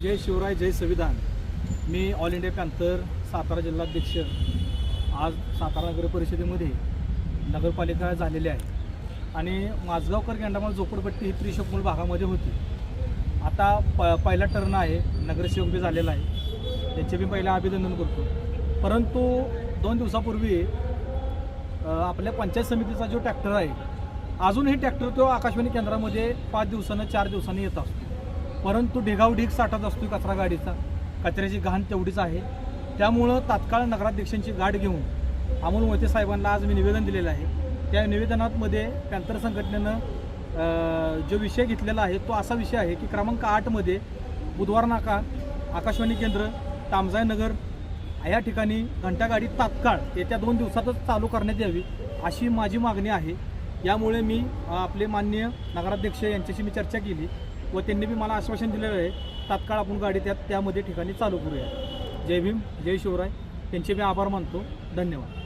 जय शिवराय जय संविधान. मी ऑल इंडिया पॅन्थर सातारा जिल्हाध्यक्ष. आज सातारा नगर परिषदेमध्ये नगरपालिका झालेली आहे. आणि माझगावकर गेंडामाल झोपडपट्टी ही त्रिशकमूल भागामध्ये होती. आता प पहिला टर्न आहे नगरसेवक बी झालेला आहे. त्यांचे मी पहिला अभिनंदन करतो. परंतु दोन दिवसापूर्वी आपल्या पंचायत समितीचा जो ट्रॅक्टर आहे अजूनही ट्रॅक्टर तो आकाशवाणी केंद्रामध्ये पाच दिवसानं चार दिवसांनी येत असतो. परंतु ढिगाव ढीग साठत असतो कचरा गाडीचा. कचऱ्याची घाण तेवढीच आहे. त्यामुळं तात्काळ नगराध्यक्षांची गाठ घेऊन अमोल मोहिते साहेबांना आज मी निवेदन दिलेलं आहे. त्या निवेदनामध्ये पॅन्थर संघटनेनं जो विषय घेतलेला आहे तो असा विषय आहे की क्रमांक आठमध्ये बुधवार नाका आकाशवाणी केंद्र तामजाय नगर या ठिकाणी घंटागाडी तात्काळ येत्या दोन दिवसातच चालू करण्यात यावी अशी माझी मागणी आहे. यामुळे मी आपले माननीय नगराध्यक्ष यांच्याशी मी चर्चा केली. व त्यांनी बी मला आश्वासन दिलेलं आहे तात्काळ आपण गाडी त्या त्यामध्ये ठिकाणी चालू करूया. जय भीम जय शिवराय. त्यांचे मी आभार मानतो. धन्यवाद.